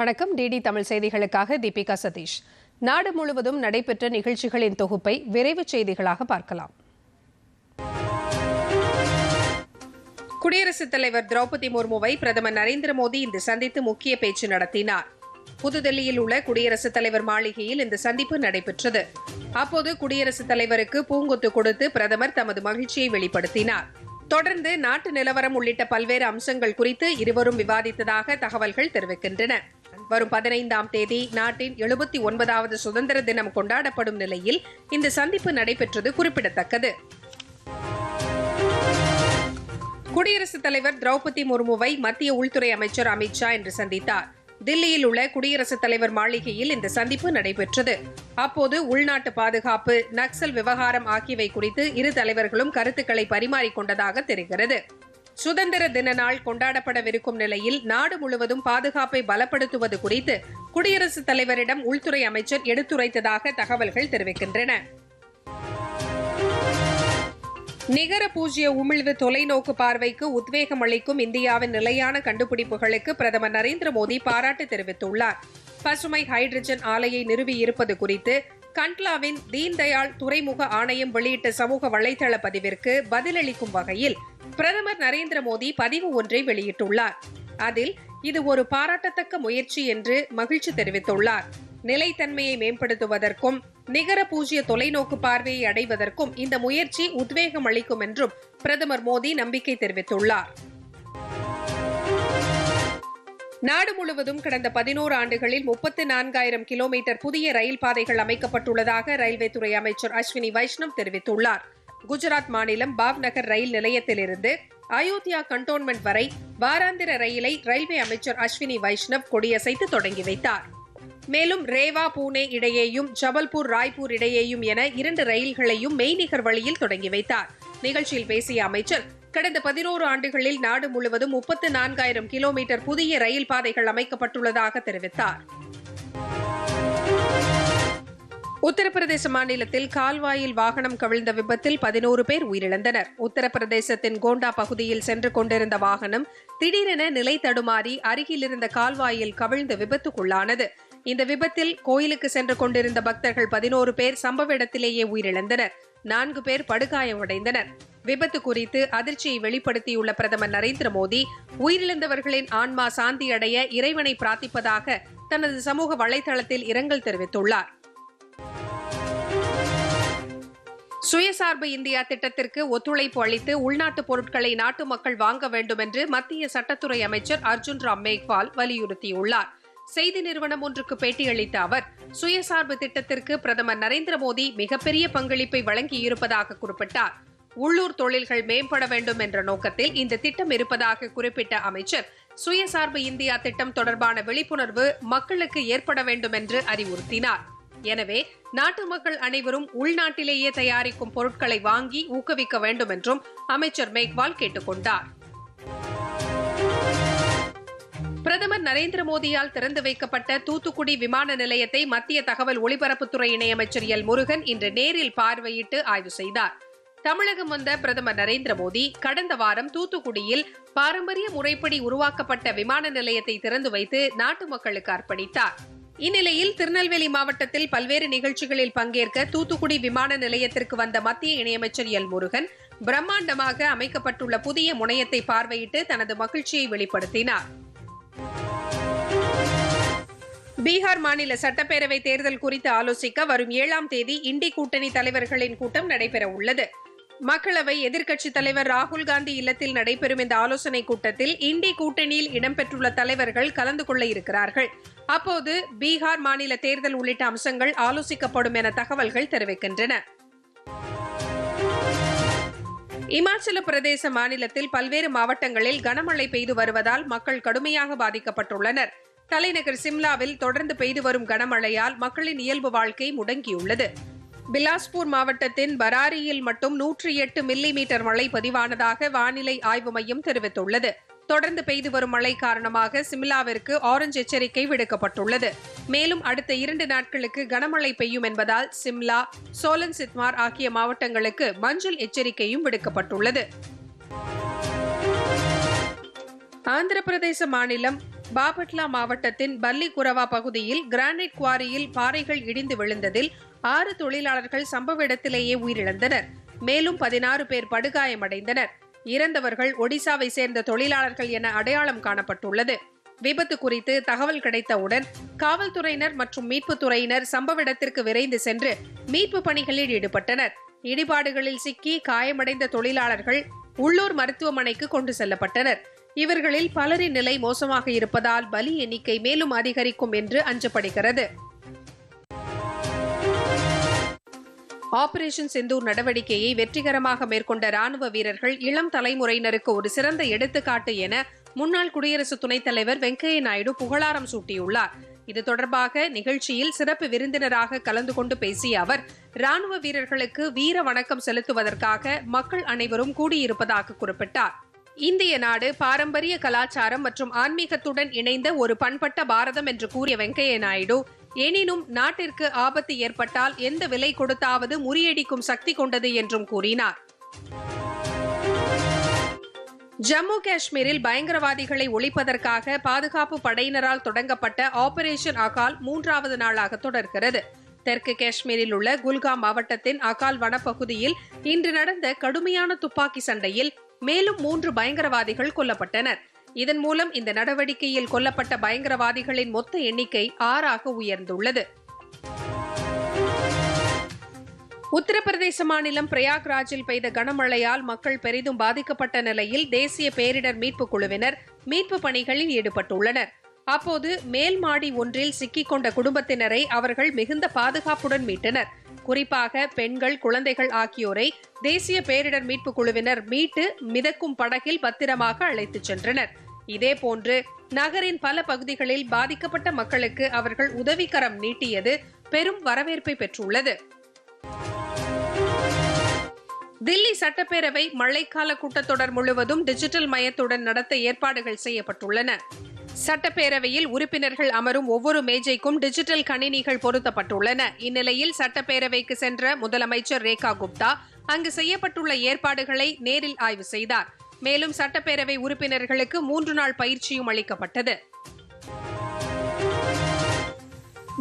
வணக்கம். டிடி தமிழ் செய்திகளுக்காக தீபிகா சதீஷ். நாடு முழுவதும் நடைபெற்ற நிகழ்ச்சிகளின் தொகுப்பை விரைவு செய்திகளாக பார்க்கலாம். குடியரசுத் தலைவர் திரௌபதி முர்முவை பிரதமர் நரேந்திர மோடி இன்று சந்தித்து முக்கிய பேச்சு நடத்தினார். புதுதில்லியில் உள்ள குடியரசுத் தலைவர் மாளிகையில் இந்த சந்திப்பு நடைபெற்றது. அப்போது குடியரசுத் தலைவருக்கு பூங்கொத்து கொடுத்து பிரதமர் தமது மகிழ்ச்சியை வெளிப்படுத்தினார். தொடர்ந்து நாட்டு நிலவரம் உள்ளிட்ட பல்வேறு அம்சங்கள் குறித்து இருவரும் விவாதித்ததாக தகவல்கள் தெரிவிக்கின்றன. வரும் பதினைந்தாம் தேதி நாட்டின் எழுபத்தி ஒன்பதாவது சுதந்திர தினம் கொண்டாடப்படும் நிலையில் இந்த சந்திப்பு நடைபெற்றது குறிப்பிடத்தக்கது. குடியரசுத் தலைவர் திரௌபதி முர்முவை மத்திய உள்துறை அமைச்சர் அமித் ஷா இன்று சந்தித்தார். தில்லியில் உள்ள குடியரசுத் தலைவர் மாளிகையில் இந்த சந்திப்பு நடைபெற்றது. அப்போது உள்நாட்டு பாதுகாப்பு நக்சல் விவகாரம் ஆகியவை குறித்து இரு தலைவர்களும் கருத்துக்களை பரிமாறிக்கொண்டதாக தெரிகிறது. சுதந்திர தின நாள் கொண்டாடப்படவிருக்கும் நிலையில் நாடு முழுவதும் பாதுகாப்பை பலப்படுத்துவது குறித்து குடியரசுத் தலைவரிடம் உள்துறை அமைச்சர் எடுத்துரைத்ததாக தகவல்கள் தெரிவிக்கின்றன. நிகர பூஜ்ய உமிழ்வு தொலைநோக்கு பார்வைக்கு உத்வேகம் அளிக்கும் இந்தியாவின் நிலையான கண்டுபிடிப்புகளுக்கு பிரதமர் நரேந்திர மோடி பாராட்டு தெரிவித்துள்ளார். பசுமை ஹைட்ரஜன் ஆலையை நிறுவியிருப்பது குறித்து கண்ட்லாவின் தீன்தயாள் துறைமுக ஆணையம் வெளியிட்ட சமூக வலைதள பதிவிற்கு பதிலளிக்கும் வகையில் பிரதமர் நரேந்திர மோடி பதிவு ஒன்றை வெளியிட்டுள்ளார். அதில் இது ஒரு பாராட்டத்தக்க முயற்சி என்று மகிழ்ச்சி தெரிவித்துள்ளார். நிலைத்தன்மையை மேம்படுத்துவதற்கும் நிகர பூஜ்ய தொலைநோக்கு பார்வையை அடைவதற்கும் இந்த முயற்சி உத்வேகம் அளிக்கும் என்றும் பிரதமர் மோடி நம்பிக்கை தெரிவித்துள்ளார். நாடு முழுவதும் கடந்த பதினோரு ஆண்டுகளில் முப்பத்து நான்காயிரம் கிலோமீட்டர் புதிய ரயில் பாதைகள் அமைக்கப்பட்டுள்ளதாக ரயில்வே துறை அமைச்சர் அஸ்வினி வைஷ்ணவ் தெரிவித்துள்ளார். குஜராத் மாநிலம் பாவ்நகர் ரயில் நிலையத்திலிருந்து அயோத்தியா கண்டோன்மெண்ட் வரை வாராந்திர ரயிலை ரயில்வே அமைச்சர் அஸ்வினி வைஷ்ணவ் கொடியசைத்து தொடங்கி வைத்தார். மேலும் ரேவா பூனே இடையேயும் ஜபல்பூர் ராய்ப்பூர் இடையேயும் என இரண்டு ரயில்களையும் மெய்நிகர் வழியில் தொடங்கி வைத்தார். நிகழ்ச்சியில் பேசிய அமைச்சர் கடந்த பதினோரு ஆண்டுகளில் நாடு முழுவதும் முப்பத்து நான்காயிரம் கிலோமீட்டர் புதிய ரயில் பாதைகள் அமைக்கப்பட்டுள்ளதாக தெரிவித்தார். உத்தரப்பிரதேச மாநிலத்தில் கால்வாயில் வாகனம் கவிழ்ந்த விபத்தில் பதினோரு பேர் உயிரிழந்தனர். உத்தரப்பிரதேசத்தின் கோண்டா பகுதியில் சென்று கொண்டிருந்த வாகனம் திடீரென நிலை தடுமாறி அருகில் இருந்த கால்வாயில் கவிழ்ந்து விபத்துக்குள்ளானது. இந்த விபத்தில் கோயிலுக்கு சென்று கொண்டிருந்த பக்தர்கள் பதினோரு பேர் சம்பவ இடத்திலேயே உயிரிழந்தனர். நான்கு பேர் படுகாயமடைந்தனர். விபத்து குறித்து அதிர்ச்சியை வெளிப்படுத்தியுள்ள பிரதமர் நரேந்திர மோடி உயிரிழந்தவர்களின் ஆன்மா சாந்தியடைய இறைவனை பிரார்த்திப்பதாக தனது சமூக வலைதளத்தில் இரங்கல் தெரிவித்துள்ளார். சுயசார்பு இந்தியா திட்டத்திற்கு ஒத்துழைப்பு அளித்து உள்நாட்டு பொருட்களை நாட்டு மக்கள் வாங்க வேண்டும் என்று மத்திய சட்டத்துறை அமைச்சர் அர்ஜுன் ராம் மேக்வால் வலியுறுத்தியுள்ளார். செய்தி நிறுவனம் ஒன்றுக்கு பேட்டியளித்த அவர் சுயசார்பு திட்டத்திற்கு பிரதமர் நரேந்திர மோடி மிகப்பெரிய பங்களிப்பை வழங்கியிருப்பதாக குறிப்பிட்டார். உள்ளூர் தொழில்கள் மேம்பட வேண்டும் என்ற நோக்கத்தில் இந்த திட்டம் இருப்பதாக குறிப்பிட்ட அமைச்சர் சுயசார்பு இந்தியா திட்டம் தொடர்பான விழிப்புணர்வு மக்களுக்கு ஏற்பட வேண்டும் என்று அறிவுறுத்தினார். எனவே நாட்டு மக்கள் அனைவரும் உள்நாட்டிலேயே தயாரிக்கும் பொருட்களை வாங்கி ஊக்குவிக்க வேண்டும் என்றும் அமைச்சர் மேக்வால் கேட்டுக்கொண்டார். பிரதமர் நரேந்திர மோடியால் திறந்து வைக்கப்பட்ட தூத்துக்குடி விமான நிலையத்தை மத்திய தகவல் ஒலிபரப்புத்துறை இணையமைச்சர் எல். முருகன் இன்று நேரில் பார்வையிட்டு ஆய்வு செய்தார். தமிழகம் வந்த பிரதமர் நரேந்திர மோடி கடந்த வாரம் தூத்துக்குடியில் பாரம்பரிய முறைப்படி உருவாக்கப்பட்ட விமான நிலையத்தை திறந்து வைத்து நாட்டு மக்களுக்கு அர்ப்பணித்தார். இந்நிலையில் திருநெல்வேலி மாவட்டத்தில் பல்வேறு நிகழ்ச்சிகளில் பங்கேற்க தூத்துக்குடி விமான நிலையத்திற்கு வந்த மத்திய இணையமைச்சர் எல் முருகன் பிரம்மாண்டமாக அமைக்கப்பட்டுள்ள புதிய முனையத்தை பார்வையிட்டு தனது மகிழ்ச்சியை வெளிப்படுத்தினார். பீகார் மாநில சட்டப்பேரவை தேர்தல் குறித்து ஆலோசிக்க வரும் ஏழாம் தேதி இண்டி கூட்டணி தலைவர்களின் கூட்டம் நடைபெற உள்ளது. மக்களவை எதிர்க்கட்சித் தலைவர் ராகுல் காந்தி இல்லத்தில் நடைபெறும் இந்த ஆலோசனைக் கூட்டத்தில் இண்டி கூட்டணியில் இடம்பெற்றுள்ள தலைவர்கள் கலந்து கொள்ள இருக்கிறார்கள். அப்போது பீகார் மாநில தேர்தல் உள்ளிட்ட அம்சங்கள் ஆலோசிக்கப்படும் என தகவல்கள் தெரிவிக்கின்றன. இமாச்சல பிரதேச மாநிலத்தில் பல்வேறு மாவட்டங்களில் கனமழை பெய்து வருவதால் மக்கள் கடுமையாக பாதிக்கப்பட்டுள்ளனர். தலைநகர் சிம்லாவில் தொடர்ந்து பெய்து வரும் கனமழையால் மக்களின் இயல்பு வாழ்க்கை முடங்கியுள்ளது. பிலாஸ்பூர் மாவட்டத்தின் பராரியில் மட்டும் நூற்றி எட்டு மில்லி மீட்டர் மழை பதிவானதாக வானிலை ஆய்வு மையம் தெரிவித்துள்ளது. தொடர்ந்து பெய்து வரும் மழை காரணமாக சிம்லாவிற்கு ஆரஞ்சு எச்சரிக்கை விடுக்கப்பட்டுள்ளது. மேலும் அடுத்த இரண்டு நாட்களுக்கு கனமழை பெய்யும் என்பதால் சிம்லா சோலன் சித்மார் ஆகிய மாவட்டங்களுக்கு மஞ்சள் எச்சரிக்கையும் விடுக்கப்பட்டுள்ளது. ஆந்திர பிரதேச மாநிலம் பாபட்லா மாவட்டத்தின் பல்லிகுரவா பகுதியில் கிரானைட் குவாரியில் பாறைகள் இடிந்து விழுந்ததில் ஆறு தொழிலாளர்கள் சம்பவ இடத்திலேயே உயிரிழந்தனர். மேலும் பதினாறு பேர் படுகாயமடைந்தனர். இறந்தவர்கள் ஒடிசாவை சேர்ந்த தொழிலாளர்கள் என அடையாளம் காணப்பட்டுள்ளது. விபத்து குறித்து தகவல் கிடைத்தவுடன் காவல்துறையினர் மற்றும் மீட்புத் துறையினர் சம்பவ இடத்திற்கு விரைந்து சென்று மீட்பு பணிகளில் ஈடுபட்டனர். இடிபாடுகளில் சிக்கி காயமடைந்த தொழிலாளர்கள் உள்ளூர் மருத்துவமனைக்கு கொண்டு செல்லப்பட்டனர். இவர்களில் பலரின் நிலை மோசமாக இருப்பதால் பலி எண்ணிக்கை மேலும் அதிகரிக்கும் என்று அஞ்சப்படுகிறது. ஆபரேஷன் சிந்தூர் நடவடிக்கையை வெற்றிகரமாக மேற்கொண்ட ராணுவ வீரர்கள் இளம் தலைமுறையினருக்கு ஒரு சிறந்த எடுத்துக்காட்டு என முன்னாள் குடியரசு துணைத் தலைவர் வெங்கையா நாயுடு புகழாரம் சூட்டியுள்ளார். இது தொடர்பாக நிகழ்ச்சியில் சிறப்பு விருந்தினராக கலந்து கொண்டு பேசிய அவர் ராணுவ வீரர்களுக்கு வீர வணக்கம் செலுத்துவதற்காக மக்கள் அனைவரும் கூடியிருப்பதாக குறிப்பிட்டார். இந்திய நாடு பாரம்பரிய கலாச்சாரம் மற்றும் ஆன்மீகத்துடன் இணைந்த ஒரு பண்பட்ட பாரதம் என்று கூறிய வெங்கையா நாயுடு எனினும் நாட்டிற்கு ஆபத்து ஏற்பட்டால் எந்த விலை கொடுத்தாவது முறியடிக்கும் சக்தி கொண்டது என்றும் கூறினார். ஜம்மு காஷ்மீரில் பயங்கரவாதிகளை ஒழிப்பதற்காக பாதுகாப்பு படையினரால் தொடங்கப்பட்ட ஆபரேஷன் அகால் மூன்றாவது நாளாக தொடர்கிறது. தெற்கு காஷ்மீரில் உள்ள குல்காம் மாவட்டத்தின் அகால் வனப்பகுதியில் இன்று நடந்த கடுமையான துப்பாக்கி சண்டையில் மேலும் மூன்று பயங்கரவாதிகள் கொல்லப்பட்டனர். இதன் மூலம் இந்த நடவடிக்கையில் கொல்லப்பட்ட பயங்கரவாதிகளின் மொத்த எண்ணிக்கை ஆறாக உயர்ந்துள்ளது. உத்தரப்பிரதேச மாநிலம் பிரயாக்ராஜில் பெய்த கனமழையால் மக்கள் பெரிதும் பாதிக்கப்பட்ட நிலையில் தேசிய பேரிடர் மீட்புக் குழுவினர் மீட்பு பணிகளில் ஈடுபட்டுள்ளனர். அப்போது மேல் மாடி ஒன்றில் சிக்கிக்கொண்ட குடும்பத்தினரை அவர்கள் மிகுந்த பாதுகாப்புடன் மீட்டனர். குறிப்பாக பெண்கள் குழந்தைகள் ஆகியோரை தேசிய பேரிடர் மீட்பு குழுவினர் மீட்டு மிதக்கும் படகில் பத்திரமாக அழைத்துச் சென்றனர். இதேபோன்று நகரின் பல பகுதிகளில் பாதிக்கப்பட்ட மக்களுக்கு அவர்கள் உதவிக்கரம் நீட்டியது பெரும் வரவேற்பை பெற்றுள்ளது. தில்லி சட்டப்பேரவை மழைக்கால கூட்டத்தொடர் முழுவதும் டிஜிட்டல் மயத்துடன் நடத்த ஏற்பாடுகள் செய்யப்பட்டுள்ளன. சட்டப்பேரவையில் உறுப்பினர்கள் அமரும் ஒவ்வொரு மேஜைக்கும் டிஜிட்டல் கணினிகள் பொருத்தப்பட்டுள்ளன. இந்நிலையில் சட்டப்பேரவைக்கு சென்ற முதலமைச்சர் ரேகா குப்தா அங்கு செய்யப்பட்டுள்ள ஏற்பாடுகளை நேரில் ஆய்வு செய்தார். மேலும் சட்டப்பேரவை உறுப்பினர்களுக்கு மூன்று நாள் பயிற்சியும் அளிக்கப்பட்டது.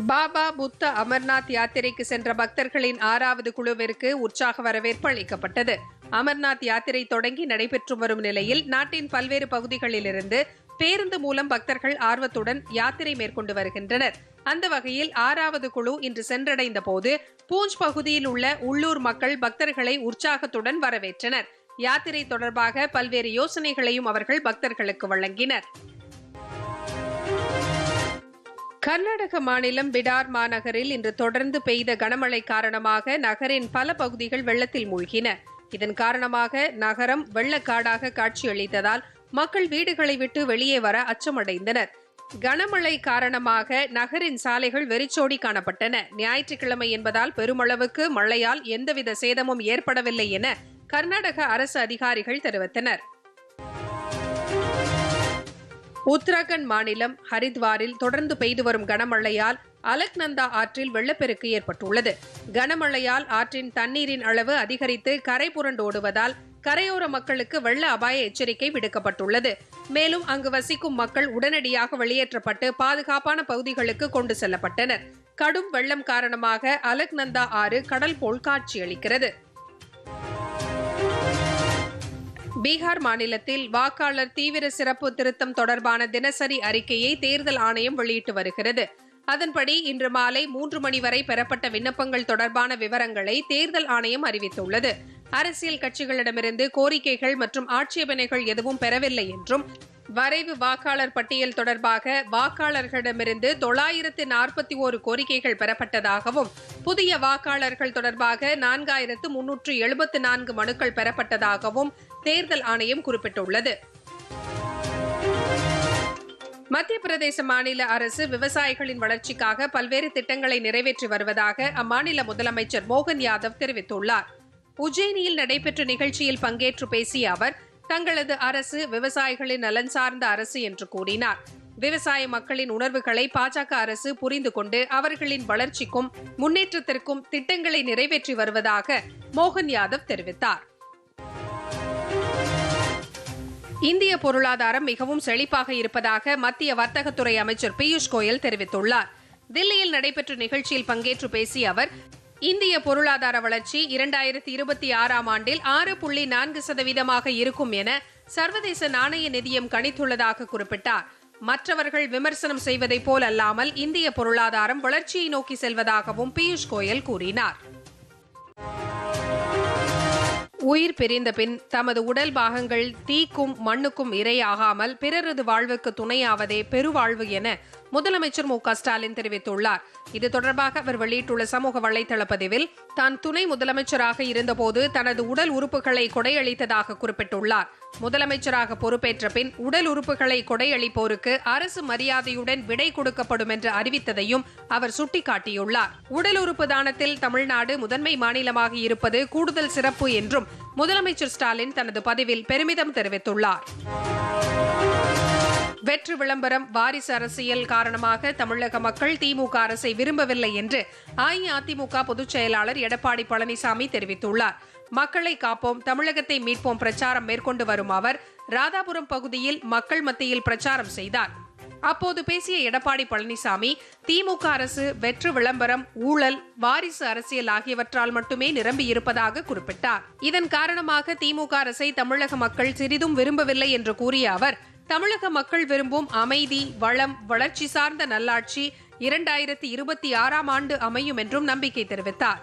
பாபா புத்த அமர்நாத் யாத்திரைக்கு சென்ற பக்தர்களின் ஆறாவது குழுவிற்கு உற்சாக வரவேற்பு அளிக்கப்பட்டது. அமர்நாத் யாத்திரை தொடங்கி நடைபெற்று வரும் நிலையில் நாட்டின் பல்வேறு பகுதிகளிலிருந்து பேருந்து மூலம் பக்தர்கள் ஆர்வத்துடன் யாத்திரை மேற்கொண்டு வருகின்றனர். அந்த வகையில் ஆறாவது குழு இன்று சென்றடைந்த போது பூஞ்ச் பகுதியில் உள்ள உள்ளூர் மக்கள் பக்தர்களை உற்சாகத்துடன் வரவேற்றனர். யாத்திரை தொடர்பாக பல்வேறு யோசனைகளையும் அவர்கள் பக்தர்களுக்கு வழங்கினர். கர்நாடக மாநிலம் பிடார் மாநகரில் இன்று தொடர்ந்து பெய்த கனமழை காரணமாக நகரின் பல பகுதிகள் வெள்ளத்தில் மூழ்கின. இதன் காரணமாக நகரம் வெள்ளக்காடாக காட்சியளித்ததால் மக்கள் வீடுகளை விட்டு வெளியே வர அச்சமடைந்தனர். கனமழை காரணமாக நகரின் சாலைகள் வெறிச்சோடி காணப்பட்டன. ஞாயிற்றுக்கிழமை என்பதால் பெருமளவுக்கு மழையால் எந்தவித சேதமும் ஏற்படவில்லை என கர்நாடக அரசு அதிகாரிகள் தெரிவித்தனர். உத்தராகண்ட் மாநிலம் ஹரித்வாரில் தொடர்ந்து பெய்து வரும் கனமழையால் அலக்நந்தா ஆற்றில் வெள்ளப்பெருக்கு ஏற்பட்டுள்ளது. கனமழையால் ஆற்றின் தண்ணீரின் அளவு அதிகரித்து கரை புரண்டோடுவதால் கரையோர மக்களுக்கு வெள்ள அபாய எச்சரிக்கை விடுக்கப்பட்டுள்ளது. மேலும் அங்கு வசிக்கும் மக்கள் உடனடியாக வெளியேற்றப்பட்டு பாதுகாப்பான பகுதிகளுக்கு கொண்டு செல்லப்பட்டனர். கடும் வெள்ளம் காரணமாக அலக்நந்தா ஆறு கடல் போல் காட்சியளிக்கிறது. பீகார் மாநிலத்தில் வாக்காளர் தீவிர சிறப்பு திருத்தம் தொடர்பான தினசரி அறிக்கையை தேர்தல் ஆணையம் வெளியிட்டு வருகிறது. அதன்படி இன்று மாலை மூன்று மணி வரை பெறப்பட்ட விண்ணப்பங்கள் தொடர்பான விவரங்களை தேர்தல் ஆணையம் அறிவித்துள்ளது. அரசியல் கட்சிகளிடமிருந்து கோரிக்கைகள் மற்றும் ஆட்சேபனைகள் எதுவும் பெறவில்லை என்றும் வரைவு வாக்காளர் பட்டியல் தொடர்பாக வாக்காளர்களிடமிருந்து தொள்ளாயிரத்து நாற்பத்தி ஓரு கோரிக்கைகள் பெறப்பட்டதாகவும் புதிய வாக்காளர்கள் தொடர்பாக நான்காயிரத்து முன்னூற்று எழுபத்து நான்கு மனுக்கள் பெறப்பட்டதாகவும் தேர்தல் ஆணையம் குறிப்பிட்டுள்ளது. மத்திய பிரதேச மாநில அரசு விவசாயிகளின் வளர்ச்சிக்காக பல்வேறு திட்டங்களை நிறைவேற்றி வருவதாக அம்மாநில முதலமைச்சர் மோகன் யாதவ் தெரிவித்துள்ளார். உஜ்ஜயினியில் நடைபெற்ற நிகழ்ச்சியில் பங்கேற்று பேசிய அவர் தங்களது அரசு விவசாயிகளின் நலன் சார்ந்த அரசு என்று கூறினார். விவசாய மக்களின் உணர்வுகளை பாஜக அரசு புரிந்து கொண்டு அவர்களின் வளர்ச்சிக்கும் முன்னேற்றத்திற்கும் திட்டங்களை நிறைவேற்றி வருவதாக மோகன் யாதவ் தெரிவித்தார். இந்திய பொருளாதாரம் மிகவும் செழிப்பாக இருப்பதாக மத்திய வர்த்தகத்துறை அமைச்சர் பியூஷ் கோயல் தெரிவித்துள்ளார். தில்லியில் நடைபெற்ற நிகழ்ச்சியில் பங்கேற்று பேசிய அவர் இந்திய பொருளாதார வளர்ச்சி இரண்டாயிரத்தி இருபத்தி ஆறாம் ஆண்டில் ஆறு புள்ளி நான்கு சதவீதமாக இருக்கும் என சர்வதேச நாணய நிதியம் கணித்துள்ளதாக குறிப்பிட்டார். மற்றவர்கள் விமர்சனம் செய்வதைப் போல் அல்லாமல் இந்திய பொருளாதாரம் வளர்ச்சியை நோக்கி செல்வதாகவும் பியூஷ் கோயல் கூறினார். உயிர் பிரிந்த பின் தமது உடல் பாகங்கள் தீக்கும் மண்ணுக்கும் இரையாகாமல் பிறரது வாழ்வுக்கு துணையாவதே பெருவாழ்வு என முதலமைச்சர் மு ஸ்டாலின் தெரிவித்துள்ளார். இது தொடர்பாக அவர் வெளியிட்டுள்ள சமூக வலைதள பதிவில் தான் துணை முதலமைச்சராக இருந்தபோது தனது உடல் உறுப்புகளை கொடையளித்ததாக குறிப்பிட்டுள்ளார். முதலமைச்சராக பொறுப்பேற்ற பின் உடல் உறுப்புகளை கொடையளிப்போருக்கு அரசு மரியாதையுடன் விடை கொடுக்கப்படும் என்று அறிவித்ததையும் அவர் சுட்டிக்காட்டியுள்ளார். உடல் உறுப்பு தானத்தில் தமிழ்நாடு முதன்மை மாநிலமாக இருப்பது கூடுதல் சிறப்பு என்றும் முதலமைச்சர் ஸ்டாலின் தனது பதிவில் பெருமிதம் தெரிவித்துள்ளார். வெற்று விளம்பரம் வாரிசு அரசியல் காரணமாக தமிழக மக்கள் திமுக அரசை விரும்பவில்லை என்று அஇஅதிமுக பொதுச் செயலாளர் எடப்பாடி பழனிசாமி தெரிவித்துள்ளார். மக்களை காப்போம் தமிழகத்தை மீட்போம் பிரச்சாரம் மேற்கொண்டு வரும் அவர் ராதாபுரம் பகுதியில் மக்கள் மத்தியில் பிரச்சாரம் செய்தார். அப்போது பேசிய எடப்பாடி பழனிசாமி திமுக அரசு வெற்று விளம்பரம் ஊழல் வாரிசு அரசியல் ஆகியவற்றால் மட்டுமே நிரம்பியிருப்பதாக குறிப்பிட்டார். இதன் காரணமாக திமுக அரசை தமிழக மக்கள் சிறிதும் விரும்பவில்லை என்று கூறிய அவர் தமிழக மக்கள் விரும்பும் அமைதி வளம் வளர்ச்சி சார்ந்த நல்லாட்சி இரண்டாயிரத்தி இருபத்தி ஆறாம் ஆண்டு அமையும் என்றும் நம்பிக்கை தெரிவித்தார்.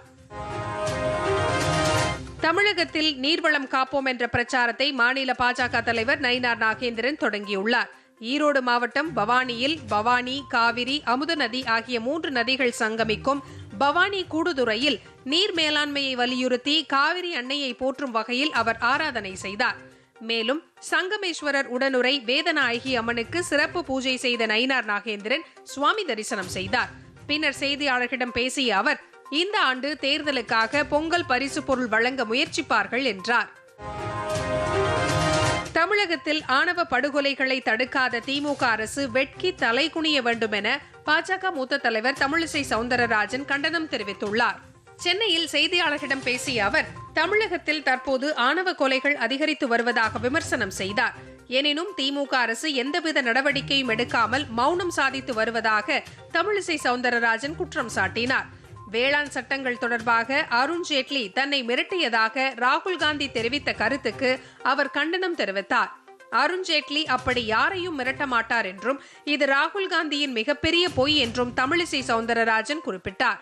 தமிழகத்தில் நீர்வளம் காப்போம் என்ற பிரச்சாரத்தை மாநில பாஜக தலைவர் நயினார் நாகேந்திரன் தொடங்கியுள்ளார். ஈரோடு மாவட்டம் பவானியில் பவானி காவிரி அமுத நதி ஆகிய மூன்று நதிகள் சங்கமிக்கும் பவானி கூடுதுறையில் நீர் மேலாண்மையை வலியுறுத்தி காவிரி அன்னையை போற்றும் வகையில் அவர் ஆராதனை செய்தார். மேலும் சங்கமேஸ்வரர் உடனுரை வேதநாயகி அம்மனுக்கு சிறப்பு பூஜை செய்த நயினார் நாகேந்திரன் சுவாமி தரிசனம் செய்தார். பின்னர் செய்தியாளர்களிடம் பேசிய அவர் இந்த ஆண்டு தேர்தலுக்காக பொங்கல் பரிசு பொருள் வழங்க முயற்சிப்பார்கள் என்றார். தமிழகத்தில் ஆணவ படுகொலைகளை தடுக்காத திமுக அரசு வெட்கி தலைகுனிய வேண்டும் என பாஜக மூத்த தலைவர் தமிழிசை சவுந்தரராஜன் கண்டனம் தெரிவித்துள்ளார். சென்னையில் செய்தியாளர்களிடம் பேசிய அவர் தமிழகத்தில் தற்போது ஆணவ கொலைகள் அதிகரித்து வருவதாக விமர்சனம் செய்தார். எனினும் திமுக அரசு எந்தவித நடவடிக்கையும் எடுக்காமல் மௌனம் சாதித்து வருவதாக தமிழிசை சவுந்தரராஜன் குற்றம் சாட்டினார். வேளாண் சட்டங்கள் தொடர்பாக அருண்ஜேட்லி தன்னை மிரட்டியதாக ராகுல் காந்தி தெரிவித்த கருத்துக்கு அவர் கண்டனம் தெரிவித்தார். அருண் ஜேட்லி அப்படி யாரையும் மிரட்ட மாட்டார் என்றும் இது ராகுல் காந்தியின் மிகப்பெரிய பொய் என்றும் தமிழிசை சவுந்தரராஜன் குறிப்பிட்டார்.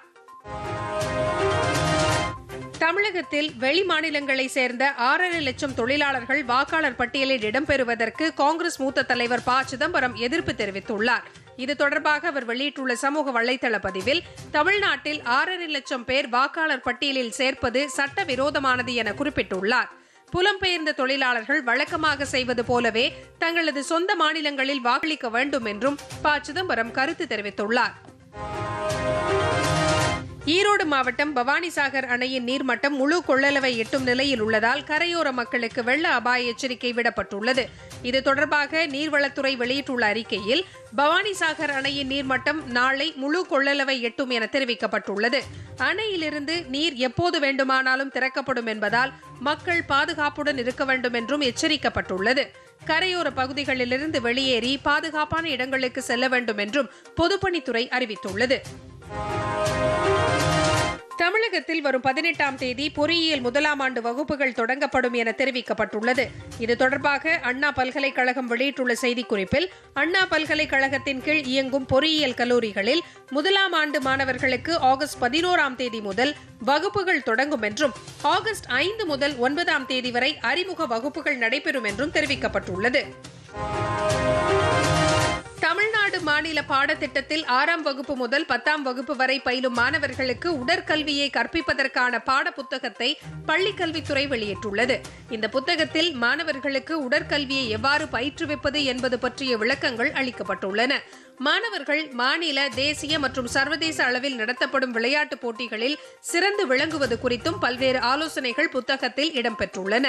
தமிழகத்தில் வெளி மாநிலங்களை சேர்ந்த ஆறரை லட்சம் தொழிலாளர்கள் வாக்காளர் பட்டியலில் இடம்பெறுவதற்கு காங்கிரஸ் மூத்த தலைவர் ப. சிதம்பரம் எதிர்ப்பு தெரிவித்துள்ளார். இது தொடர்பாக அவர் வெளியிட்டுள்ள சமூக வலைதள பதிவில் தமிழ்நாட்டில் ஆறரை லட்சம் பேர் வாக்காளர் பட்டியலில் சேர்ப்பது சட்டவிரோதமானது என குறிப்பிட்டுள்ளார். புலம்பெயர்ந்த தொழிலாளர்கள் வழக்கமாக செய்வது போலவே தங்களது சொந்த மாநிலங்களில் வாக்களிக்க வேண்டும் என்றும் ப. சிதம்பரம் கருத்து தெரிவித்துள்ளார். ஈரோடு மாவட்டம் பவானிசாகர் அணையின் நீர்மட்டம் முழு கொள்ளளவை எட்டும் நிலையில் உள்ளதால் கரையோர மக்களுக்கு வெள்ள அபாய எச்சரிக்கை விடப்பட்டுள்ளது. இது தொடர்பாக நீர்வளத்துறை வெளியிட்டுள்ள அறிக்கையில் பவானிசாகர் அணையின் நீர்மட்டம் நாளை முழு கொள்ளளவை எட்டும் என தெரிவிக்கப்பட்டுள்ளது. அணையிலிருந்து நீர் எப்போது வேண்டுமானாலும் திறக்கப்படும் என்பதால் மக்கள் பாதுகாப்புடன் இருக்க வேண்டும் என்றும் எச்சரிக்கப்பட்டுள்ளது. கரையோர பகுதிகளிலிருந்து வெளியேறி பாதுகாப்பான இடங்களுக்கு செல்ல வேண்டும் என்றும் பொதுப்பணித்துறை அறிவித்துள்ளது. தமிழகத்தில் வரும் பதினெட்டாம் தேதி பொறியியல் முதலாம் ஆண்டு வகுப்புகள் தொடங்கப்படும் என தெரிவிக்கப்பட்டுள்ளது. இது தொடர்பாக அண்ணா பல்கலைக்கழகம் வெளியிட்டுள்ள செய்திக்குறிப்பில் அண்ணா பல்கலைக்கழகத்தின் கீழ் இயங்கும் பொறியியல் கல்லூரிகளில் முதலாம் ஆண்டு மாணவர்களுக்கு ஆகஸ்ட் பதினோராம் தேதி முதல் வகுப்புகள் தொடங்கும் என்றும் ஆகஸ்ட் ஐந்து முதல் ஒன்பதாம் தேதி வரை அறிமுக வகுப்புகள் நடைபெறும் என்றும் தெரிவிக்கப்பட்டுள்ளது. தமிழ்நாடு மாநில பாடத்திட்டத்தில் ஆறாம் வகுப்பு முதல் பத்தாம் வகுப்பு வரை பயிலும் மாணவர்களுக்கு உடற்கல்வியை கற்பிப்பதற்கான பாட புத்தகத்தை பள்ளிக்கல்வித்துறை வெளியிட்டுள்ளது. இந்த புத்தகத்தில் மாணவர்களுக்கு உடற்கல்வியை எவ்வாறு பயிற்றுவிப்பது என்பது பற்றிய விளக்கங்கள் அளிக்கப்பட்டுள்ளன. மாணவர்கள் மாநில தேசிய மற்றும் சர்வதேச அளவில் நடத்தப்படும் விளையாட்டுப் போட்டிகளில் சிறந்து விளங்குவது குறித்தும் பல்வேறு ஆலோசனைகள் புத்தகத்தில் இடம்பெற்றுள்ளன.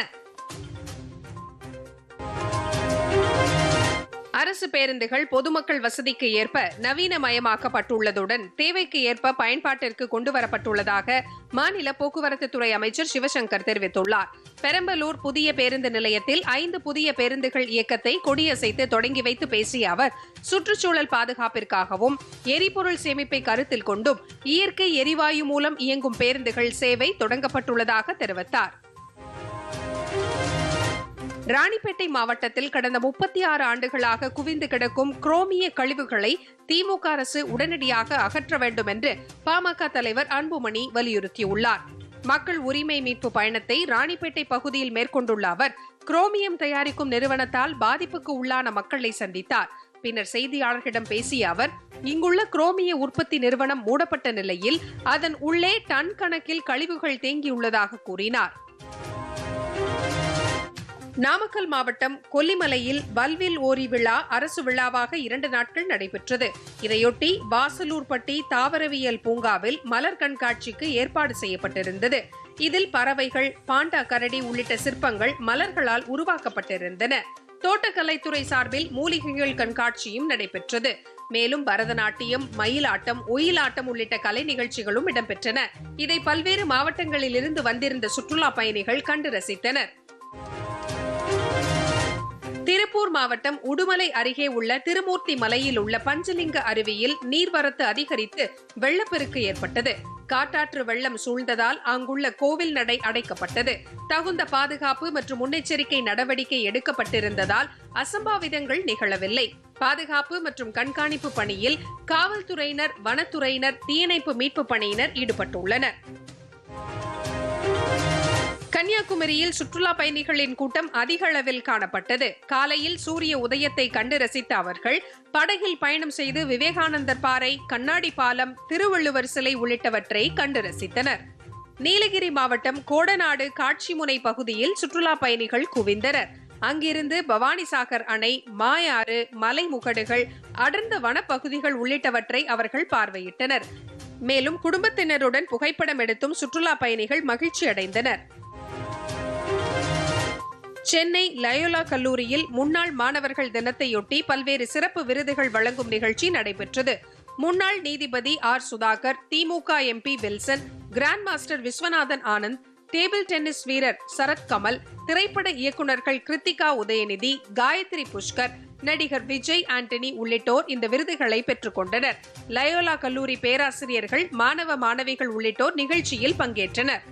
அரசு பேருந்துகள் பொதுமக்கள் வசதிக்கு ஏற்ப நவீனமயமாக்கப்பட்டுள்ளதுடன் தேவைக்கு ஏற்ப பயன்பாட்டிற்கு கொண்டுவரப்பட்டுள்ளதாக மாநில போக்குவரத்து துறை அமைச்சர் சிவசங்கர் தெரிவித்துள்ளார். பெரம்பலூர் புதிய பேருந்து நிலையத்தில் ஐந்து புதிய பேருந்துகள் இயக்கத்தை கொடியசைத்து தொடங்கி வைத்து பேசிய அவர் சுற்றுச்சூழல் பாதுகாப்பிற்காகவும் எரிபொருள் சேமிப்பை கருத்தில் கொண்டும் இயற்கை எரிவாயு மூலம் இயங்கும் பேருந்துகள் சேவை தொடங்கப்பட்டுள்ளதாக தெரிவித்தார். ராணிப்பேட்டை மாவட்டத்தில் கடந்த முப்பத்தி ஆறு ஆண்டுகளாக குவிந்து கிடக்கும் குரோமிய கழிவுகளை திமுக அரசு உடனடியாக அகற்ற வேண்டும் என்று பாமக தலைவர் அன்புமணி வலியுறுத்தியுள்ளார். மக்கள் உரிமை மீட்பு பயணத்தை ராணிப்பேட்டை பகுதியில் மேற்கொண்டுள்ள அவர் குரோமியம் தயாரிக்கும் நிறுவனத்தால் பாதிப்புக்கு உள்ளான மக்களை சந்தித்தார். பின்னர் செய்தியாளர்களிடம் பேசிய அவர் இங்குள்ள குரோமிய உற்பத்தி நிறுவனம் மூடப்பட்ட நிலையில் அதன் உள்ளே டன் கணக்கில் கழிவுகள் தேங்கியுள்ளதாக கூறினார். நாமக்கல் மாவட்டம் கொல்லிமலையில் வல்வில் ஓரி விழா அரசு விழாவாக இரண்டு நாட்கள் நடைபெற்றது. இதையொட்டி வாசலூர்பட்டி தாவரவியல் பூங்காவில் மலர் கண்காட்சிக்கு ஏற்பாடு செய்யப்பட்டிருந்தது. இதில் பறவைகள் பாண்டா கரடி உள்ளிட்ட சிற்பங்கள் மலர்களால் உருவாக்கப்பட்டிருந்தன. தோட்டக்கலைத்துறை சார்பில் மூலிகைகள் கண்காட்சியும் நடைபெற்றது. மேலும் பரதநாட்டியம் மயிலாட்டம் ஒயிலாட்டம் உள்ளிட்ட கலை நிகழ்ச்சிகளும் இடம்பெற்றன. இதை பல்வேறு மாவட்டங்களிலிருந்து வந்திருந்த சுற்றுலா பயணிகள் கண்டு ரசித்தனர். திருப்பூர் மாவட்டம் உடுமலை அருகே உள்ள திருமூர்த்தி மலையில் உள்ள பஞ்சலிங்க அருவியில் நீர்வரத்து அதிகரித்து வெள்ளப்பெருக்கு ஏற்பட்டது. காட்டாற்று வெள்ளம் சூழ்ந்ததால் அங்குள்ள கோவில் நடை அடைக்கப்பட்டது. தகுந்த பாதுகாப்பு மற்றும் முன்னெச்சரிக்கை நடவடிக்கை எடுக்கப்பட்டிருந்ததால் அசம்பாவிதங்கள் நிகழவில்லை. பாதுகாப்பு மற்றும் கண்காணிப்பு பணியில் காவல்துறையினர் வனத்துறையினர் தீயணைப்பு மீட்பு பணியினர் ஈடுபட்டுள்ளனர். கன்னியாகுமரியில் சுற்றுலா பயணிகளின் கூட்டம் அதிக அளவில் காணப்பட்டது. காலையில் சூரிய உதயத்தை கண்டு ரசித்த அவர்கள் படகில் பயணம் செய்து விவேகானந்தர் பாறை கண்ணாடி பாலம் திருவள்ளுவர் சிலை உள்ளிட்டவற்றை கண்டு ரசித்தனர். நீலகிரி மாவட்டம் கோடநாடு காட்சிமுனை பகுதியில் சுற்றுலா பயணிகள் குவிந்தனர். அங்கிருந்து பவானிசாகர் அணை மாயாறு மலைமுகடுகள் அடர்ந்த வனப்பகுதிகள் உள்ளிட்டவற்றை அவர்கள் பார்வையிட்டனர். மேலும் குடும்பத்தினருடன் புகைப்படம் எடுத்தும் சுற்றுலா பயணிகள் மகிழ்ச்சி அடைந்தனர் சென்னை லயோலா கல்லூரியில் முன்னாள் மாணவர்கள் தினத்தையொட்டி பல்வேறு சிறப்பு விருதுகள் வழங்கும் நிகழ்ச்சி நடைபெற்றது. முன்னாள் நீதிபதி R. Sudhakar DMK MP Wilson grand master Viswanathan Anand table tennis வீரர் சரத் கமல் திரைப்பட இயக்குநர்கள் கிருத்திகா உதயநிதி காயத்ரி புஷ்கர் நடிகர் விஜய் ஆண்டனி உள்ளிட்டோர் இந்த விருதுகளை பெற்றுக்கொண்டனர் லயோலா கல்லூரி பேராசிரியர்கள் மாணவ மாணவிகள் உள்ளிட்டோர் நிகழ்ச்சியில் பங்கேற்றனர்.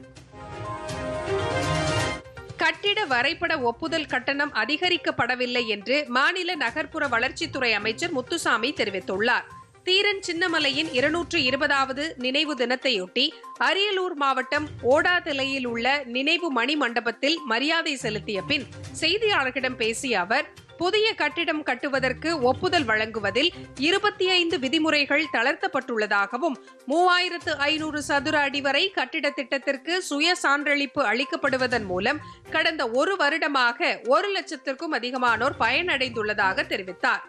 கட்டிட வரைபட ஒப்புதல் கட்டணம் அதிகரிக்கப்படவில்லை என்று மாநில நகர்ப்புற வளர்ச்சித்துறை அமைச்சர் முத்துசாமி தெரிவித்துள்ளார். தீரன் சின்னமலையின் இருநூற்று இருபதாவது நினைவு தினத்தையொட்டி அரியலூர் மாவட்டம் ஓடாதிலையில் உள்ள நினைவு மணி மண்டபத்தில் மரியாதை செலுத்திய பின் செய்தியாளர்களிடம் பேசிய அவர் புதிய கட்டிடம் கட்டுவதற்கு ஒப்புதல் வழங்குவதில் இருபத்தி ஐந்து விதிமுறைகள் தளர்த்தப்பட்டுள்ளதாகவும் மூவாயிரத்து ஐநூறு சதுர அடி வரை கட்டிட திட்டத்திற்கு சுய சான்றளிப்பு அளிக்கப்படுவதன் மூலம் கடந்த ஒரு வருடமாக ஒரு லட்சத்திற்கும் அதிகமானோர் பயனடைந்துள்ளதாக தெரிவித்தார்.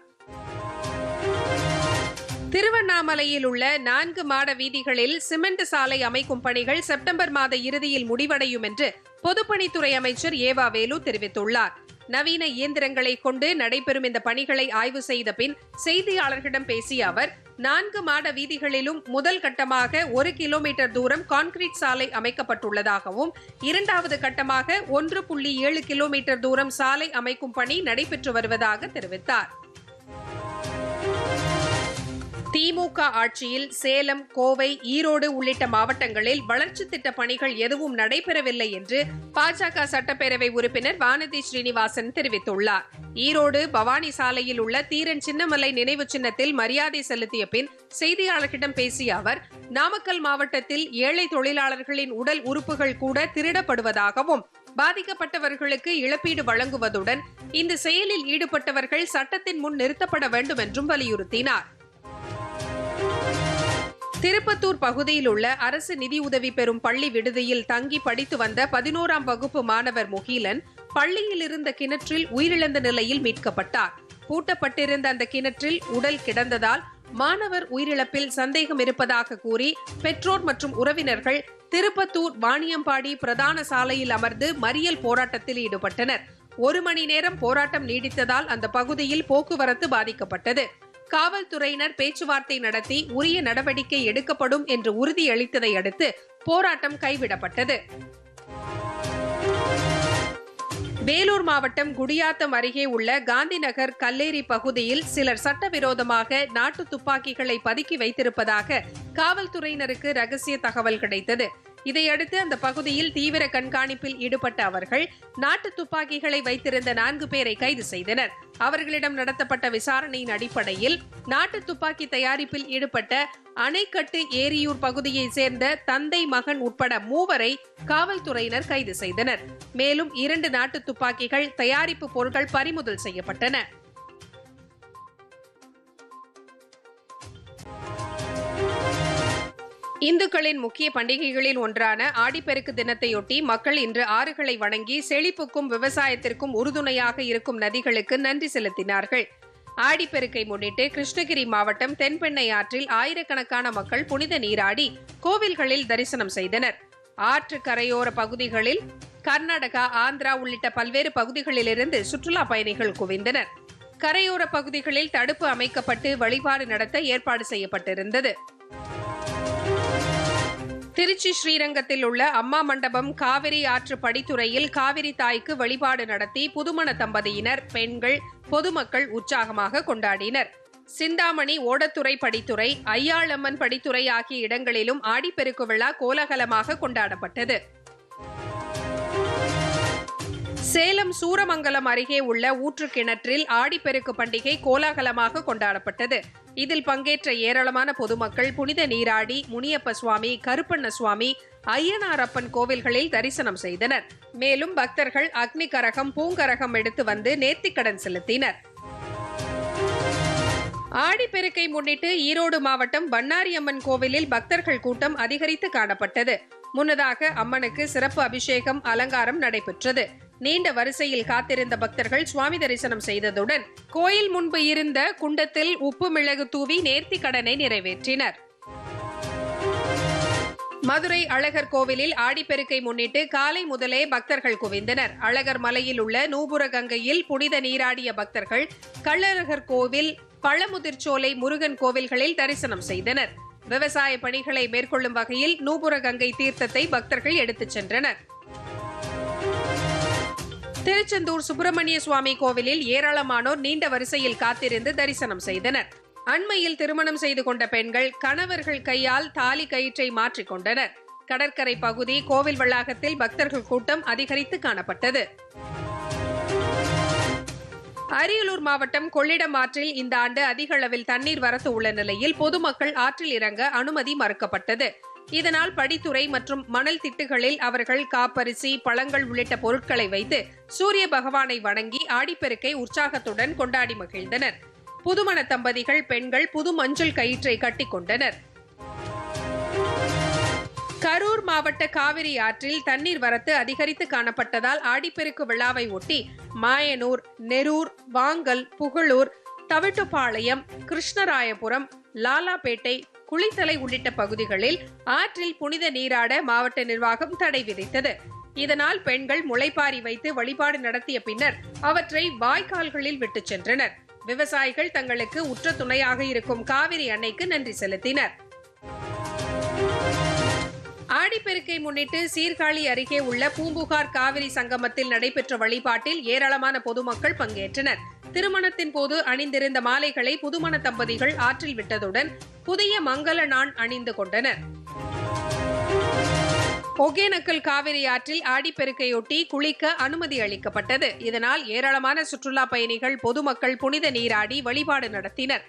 திருவண்ணாமலையில் உள்ள நான்கு மாட வீதிகளில் சிமெண்ட் சாலை அமைக்கும் பணிகள் செப்டம்பர் மாத இறுதியில் முடிவடையும் என்று பொதுப்பணித்துறை அமைச்சர் ஏவா வேலு தெரிவித்துள்ளார். நவீன இயந்திரங்களை கொண்டு நடைபெறும் இந்த பணிகளை ஆய்வு செய்த பின் செய்தியாளர்களிடம் பேசிய அவர் நான்கு மாட வீதிகளிலும் முதல் கட்டமாக ஒரு கிலோமீட்டர் தூரம் கான்கிரீட் சாலை அமைக்கப்பட்டுள்ளதாகவும் இரண்டாவது கட்டமாக ஒன்று புள்ளி ஏழு கிலோமீட்டர் தூரம் சாலை அமைக்கும் பணி நடைபெற்று வருவதாக தெரிவித்தார். திமுக ஆட்சியில் சேலம் கோவை ஈரோடு உள்ளிட்ட மாவட்டங்களில் வளர்ச்சி திட்ட பணிகள் எதுவும் நடைபெறவில்லை என்று பாஜக சட்டப்பேரவை உறுப்பினர் வானதி ஸ்ரீனிவாசன் தெரிவித்துள்ளார். ஈரோடு பவானி சாலையில் உள்ள தீரன் சின்னமலை நினைவு சின்னத்தில் மரியாதை செலுத்திய பின் செய்தியாளர்களிடம் பேசிய அவர் நாமக்கல் மாவட்டத்தில் ஏழை தொழிலாளர்களின் உடல் உறுப்புகள் கூட திருடப்படுவதாகவும் பாதிக்கப்பட்டவர்களுக்கு இழப்பீடு வழங்குவதுடன் இந்த செயலில் ஈடுபட்டவர்கள் சட்டத்தின் முன் நிறுத்தப்பட வேண்டும் என்றும் வலியுறுத்தினார். திருப்பத்தூர் பகுதியில் உள்ள அரசு நிதியுதவி பெறும் பள்ளி விடுதியில் தங்கி படித்து வந்த பதினோராம் வகுப்பு மாணவர் முகிலன் பள்ளியில் இருந்த கிணற்றில் உயிரிழந்த நிலையில் மீட்கப்பட்டார். பூட்டப்பட்டிருந்த அந்த கிணற்றில் உடல் கிடந்ததால் மாணவர் உயிரிழப்பில் சந்தேகம் இருப்பதாக கூறி பெற்றோர் மற்றும் உறவினர்கள் திருப்பத்தூர் வாணியம்பாடி பிரதான சாலையில் அமர்ந்து மறியல் போராட்டத்தில் ஈடுபட்டனர். ஒரு மணி நேரம் போராட்டம் நீடித்ததால் அந்த பகுதியில் போக்குவரத்து பாதிக்கப்பட்டது. காவல்துறையினர் பேச்சுவார்த்தை நடத்தி உரிய நடவடிக்கை எடுக்கப்படும் என்று உறுதியளித்ததை அடுத்து போராட்டம் கைவிடப்பட்டது. வேலூர் மாவட்டம் குடியாத்தம் அருகே உள்ள காந்திநகர் கல்லேரி பகுதியில் சிலர் சட்டவிரோதமாக நாட்டு துப்பாக்கிகளை பதுக்கி வைத்திருப்பதாக காவல்துறையினருக்கு ரகசிய தகவல் கிடைத்தது. இதையடுத்து அந்த பகுதியில் தீவிர கண்காணிப்பில் ஈடுபட்ட அவர்கள் நாட்டு துப்பாக்கிகளை வைத்திருந்த நான்கு பேரை கைது செய்தனர். அவர்களிடம் நடத்தப்பட்ட விசாரணையின் அடிப்படையில் நாட்டு துப்பாக்கி தயாரிப்பில் ஈடுபட்ட அணைக்கட்டு ஏரியூர் பகுதியைச் சேர்ந்த தந்தை மகன் உட்பட மூவரை காவல்துறையினர் கைது செய்தனர். மேலும் இரண்டு நாட்டு துப்பாக்கிகள் தயாரிப்பு பொருட்கள் பறிமுதல் செய்யப்பட்டன. இந்துக்களின் முக்கிய பண்டிகைகளில் ஒன்றான ஆடிப்பெருக்கு தினத்தையொட்டி மக்கள் இன்று ஆறுகளை வணங்கி செழிப்புக்கும் விவசாயத்திற்கும் உறுதுணையாக இருக்கும் நதிகளுக்கு நன்றி செலுத்தினார்கள். ஆடிப்பெருக்கை முன்னிட்டு கிருஷ்ணகிரி மாவட்டம் தென்பெண்ணை ஆற்றில் ஆயிரக்கணக்கான மக்கள் புனித நீராடி கோவில்களில் தரிசனம் செய்தனர். ஆற்று கரையோர பகுதிகளில் கர்நாடகா ஆந்திரா உள்ளிட்ட பல்வேறு பகுதிகளிலிருந்து சுற்றுலா பயணிகள் குவிந்தனர். கரையோர பகுதிகளில் தடுப்பு அமைக்கப்பட்டு வழிபாடு நடத்த ஏற்பாடு செய்யப்பட்டிருந்தது. திருச்சி ஸ்ரீரங்கத்தில் உள்ள அம்மா மண்டபம் காவிரி ஆற்று படித்துறையில் காவிரி தாய்க்கு வழிபாடு நடத்தி புதுமண தம்பதியினர் பெண்கள் பொதுமக்கள் உற்சாகமாக கொண்டாடினர். சிந்தாமணி ஓடத்துறை படித்துறை ஐயாளம்மன் படித்துறை ஆகிய இடங்களிலும் ஆடிப்பெருக்கு விழா கோலாகலமாக கொண்டாடப்பட்டது. சேலம் சூரமங்கலம் அருகே உள்ள ஊற்று கிணற்றில் ஆடிப்பெருக்கு பண்டிகை கோலாகலமாக கொண்டாடப்பட்டது. இதில் பங்கேற்ற ஏராளமான பொதுமக்கள் புனித நீராடி முனியப்ப சுவாமி கருப்பண்ண சுவாமி ஐயனாரப்பன் கோவில்களில் தரிசனம் செய்தனர். மேலும் பக்தர்கள் அக்னி கரகம் பூங்கரகம் எடுத்து வந்து நேர்த்திக்கடன் செலுத்தினர். ஆடிப்பெருக்கை முன்னிட்டு ஈரோடு மாவட்டம் பண்ணாரியம்மன் கோவிலில் பக்தர்கள் கூட்டம் அதிகரித்து காணப்பட்டது. முன்னதாக அம்மனுக்கு சிறப்பு அபிஷேகம் அலங்காரம் நடைபெற்றது. நீண்ட வரிசையில் காத்திருந்த பக்தர்கள் சுவாமி தரிசனம் செய்ததுடன் கோயில் முன்பு இருந்த குண்டத்தில் உப்பு மிளகு தூவி நேர்த்தி கடனை நிறைவேற்றினர். மதுரை அழகர் கோவிலில் ஆடிப்பெருக்கை முன்னிட்டு காலை முதலே பக்தர்கள் குவிந்தனர். அழகர் மலையில் உள்ள நூபுர கங்கையில் புனித நீராடிய பக்தர்கள் கள்ளழகர் கோவில் பழமுதிர்ச்சோலை முருகன் கோவில்களில் தரிசனம் செய்தனர். விவசாய பணிகளை மேற்கொள்ளும் வகையில் நூபுர கங்கை தீர்த்தத்தை பக்தர்கள் எடுத்துச் சென்றனர். திருச்செந்தூர் சுப்பிரமணிய சுவாமி கோவிலில் ஏராளமானோர் நீண்ட வரிசையில் காத்திருந்து தரிசனம் செய்தனர். அண்மையில் திருமணம் செய்து கொண்ட பெண்கள் கணவர்கள் கையால் தாலி கயிற்றை மாற்றிக்கொண்டனர் கடற்கரை பகுதி கோவில் வளாகத்தில் பக்தர்கள் கூட்டம் அதிகரித்து காணப்பட்டது. அரியலூர் மாவட்டம் கொள்ளிடம் ஆற்றில் இந்த ஆண்டு அதிக அளவில் தண்ணீர் வரத்து உள்ள நிலையில் பொதுமக்கள் ஆற்றில் இறங்க அனுமதி மறுக்கப்பட்டது. இதனால் படித்துறை மற்றும் மணல் திட்டுகளில் அவர்கள் காப்பரிசி பழங்கள் உள்ளிட்ட பொருட்களை வைத்து சூரிய பகவானை வணங்கி ஆடிப்பெருக்கை உற்சாகத்துடன் கொண்டாடி மகிழ்ந்தனர். புதுமண தம்பதிகள் பெண்கள் புது மஞ்சள் கயிற்றை கட்டிக்கொண்டனர் கரூர் மாவட்ட காவிரி ஆற்றில் தண்ணீர் வரத்து அதிகரித்து காணப்பட்டதால் ஆடிப்பெருக்கு விழாவை ஒட்டி மாயனூர் நெரூர் வாங்கல் புகழூர் தவிட்டுப்பாளையம் கிருஷ்ணராயபுரம் லாலாபேட்டை குளித்தலை உள்ளிட்ட பகுதிகளில் ஆற்றில் புனித நீராட மாவட்ட நிர்வாகம் தடை விதித்தது. இதனால் பெண்கள் முளைப்பாரி வைத்து வழிபாடு நடத்திய பின்னர் அவற்றை வாய்க்கால்களில் விட்டுச் சென்றனர். விவசாயிகள் தங்களுக்கு உற்ற துணையாக இருக்கும் காவிரி அன்னைக்கு நன்றி செலுத்தினர். ஆடிப்பெருக்கை முன்னிட்டு சீர்காழி அருகே உள்ள பூம்புகார் காவிரி சங்கமத்தில் நடைபெற்ற வழிபாட்டில் ஏராளமான பொதுமக்கள் பங்கேற்றனர். திருமணத்தின் போது அணிந்திருந்த மாலைகளை புதுமண தம்பதிகள் ஆற்றில் விட்டதுடன் புதிய மங்கள நாண் அணிந்து கொண்டனர். ஒகேனக்கல் காவிரி ஆற்றில் ஆடிப்பெருக்கையொட்டி குளிக்க அனுமதி அளிக்கப்பட்டது. இதனால் ஏராளமான சுற்றுலா பயணிகள் பொதுமக்கள் புனித நீராடி வழிபாடு நடத்தினர்.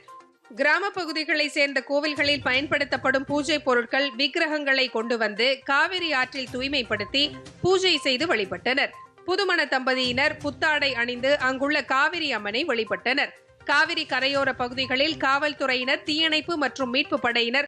கிராம பகுதிகளை சேர்ந்த கோவில்களில் பயன்படுத்தப்படும் பூஜை பொருட்கள் விக்கிரகங்களை கொண்டு வந்து காவிரி ஆற்றில் தூய்மைப்படுத்தி பூஜை செய்து வழிபட்டனர். புதுமண தம்பதியினர் புத்தாடை அணிந்து அங்குள்ள காவிரி அம்மனை வழிபட்டனர். காவிரி கரையோர பகுதிகளில் காவல்துறையினர் தீயணைப்பு மற்றும் மீட்பு படையினர்